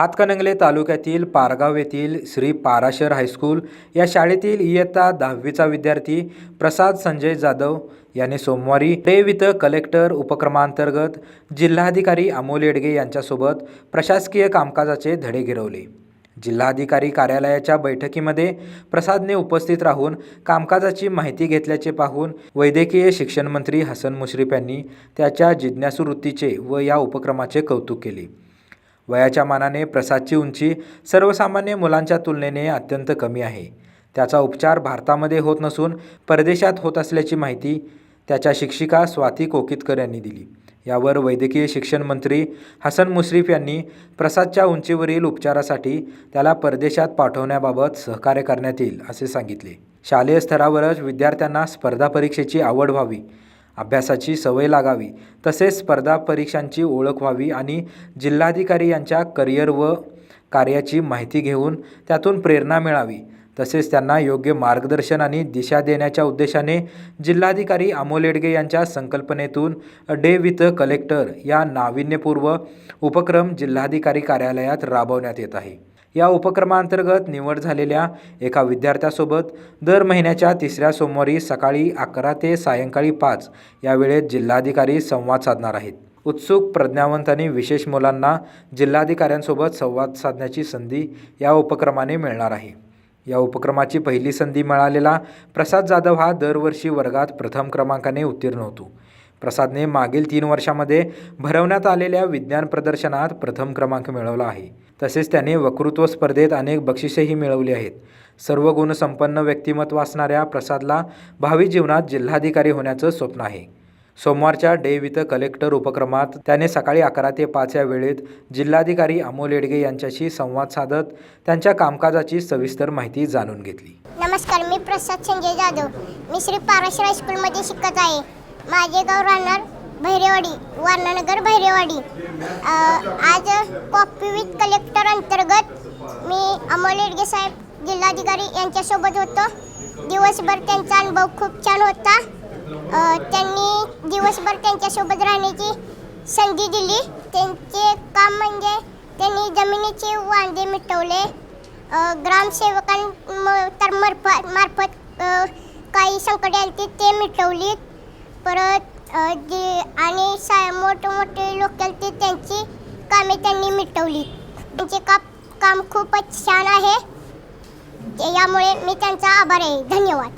हातकणंगले तालुक्यातील पारगाव येथील श्री पाराशर हायस्कूल या शाळेतील इयत्ता दहावीचा विद्यार्थी प्रसाद संजय जाधव याने सोमवारी रेव इथं कलेक्टर उपक्रमांतर्गत जिल्हाधिकारी अमोल येडगे यांच्यासोबत प्रशासकीय कामकाजाचे धडे गिरवले. जिल्हाधिकारी कार्यालयाच्या बैठकीमध्ये प्रसादने उपस्थित राहून कामकाजाची माहिती घेतल्याचे पाहून वैद्यकीय शिक्षण मंत्री हसन मुश्रीफ यांनी त्याच्या जिज्ञासू वृत्तीचे व या उपक्रमाचे कौतुक केले. वयाच्या मानाने प्रसादची उंची सर्वसामान्य मुलांच्या तुलनेने अत्यंत कमी आहे. त्याचा उपचार भारतामध्ये होत नसून परदेशात होत असल्याची माहिती त्याच्या शिक्षिका स्वाती कोकितकर यांनी दिली. यावर वैद्यकीय शिक्षण मंत्री हसन मुश्रीफ यांनी प्रसादच्या उंचीवरील उपचारासाठी त्याला परदेशात पाठवण्याबाबत सहकार्य करण्यात येईल असे सांगितले. शालेय स्तरावरच विद्यार्थ्यांना स्पर्धा परीक्षेची आवड व्हावी अभ्यासाची सवय लागावी. तसेच स्पर्धा परीक्षांची ओळख व्हावी आणि जिल्हाधिकारी यांच्या करिअर व कार्याची माहिती घेऊन त्यातून प्रेरणा मिळावी. तसेच त्यांना योग्य मार्गदर्शन आणि दिशा देण्याच्या उद्देशाने जिल्हाधिकारी अमोल येडगे यांच्या संकल्पनेतून डे विथ कलेक्टर या नाविन्यपूर्व उपक्रम जिल्हाधिकारी कार्यालयात राबवण्यात येत आहे. या उपक्रमांतर्गत निवड झालेल्या एका विद्यार्थ्यासोबत दर महिन्याच्या तिसऱ्या सोमवारी सकाळी अकरा ते सायंकाळी पाच या वेळेत जिल्हाधिकारी संवाद साधणार आहेत. उत्सुक प्रज्ञावंतांनी विशेष मुलांना जिल्हाधिकाऱ्यांसोबत संवाद साधण्याची संधी या उपक्रमाने मिळणार आहे. या उपक्रमाची पहिली संधी मिळालेला प्रसाद जाधव हा दरवर्षी वर्गात प्रथम क्रमांकाने उत्तीर्ण होतो. प्रसादने मागील तीन वर्षामध्ये भरवण्यात आलेल्या विज्ञान प्रदर्शनात प्रथम क्रमांक मिळवला आहे. तसेच त्याने वक्तृत्व स्पर्धेत अनेक बक्षिसेही मिळवली आहेत. सर्व गुणसंपन्न व्यक्तिमत्व असणाऱ्या प्रसादला भावी जीवनात जिल्हाधिकारी होण्याचं स्वप्न आहे. सोमवारच्या डे विथ कलेक्टर उपक्रमात त्याने सकाळी अकरा ते पाच या वेळेत जिल्हाधिकारी अमोल येडगे यांच्याशी संवाद साधत त्यांच्या कामकाजाची सविस्तर माहिती जाणून घेतली. नमस्कार मी प्रसाद संजय जाधव. मी श्री पाराशर हायस्कूलमध्ये शिकत आहे. माझे गाव राहणार भैरेवाडी वारणानगर भैरेवाडी. आज कॉपी विथ कलेक्टर अंतर्गत मी अमोल येडगे साहेब जिल्हाधिकारी यांच्यासोबत होतो. दिवसभर त्यांचा अनुभव खूप छान होता. त्यांनी दिवसभर त्यांच्यासोबत राहण्याची संधी दिली. त्यांचे काम म्हणजे त्यांनी जमिनीचे वांदे मिटवले. अ, ग्रामसेवकां तर मार्फत मार्फत काही संकटे आली ते मिटवली परत जे आणि सा मोठे लोक ते त्यांची कामे त्यांनी मिटवली. त्यांचे काम काम खूपच छान आहे. यामुळे मी त्यांचा आभार आहे. धन्यवाद.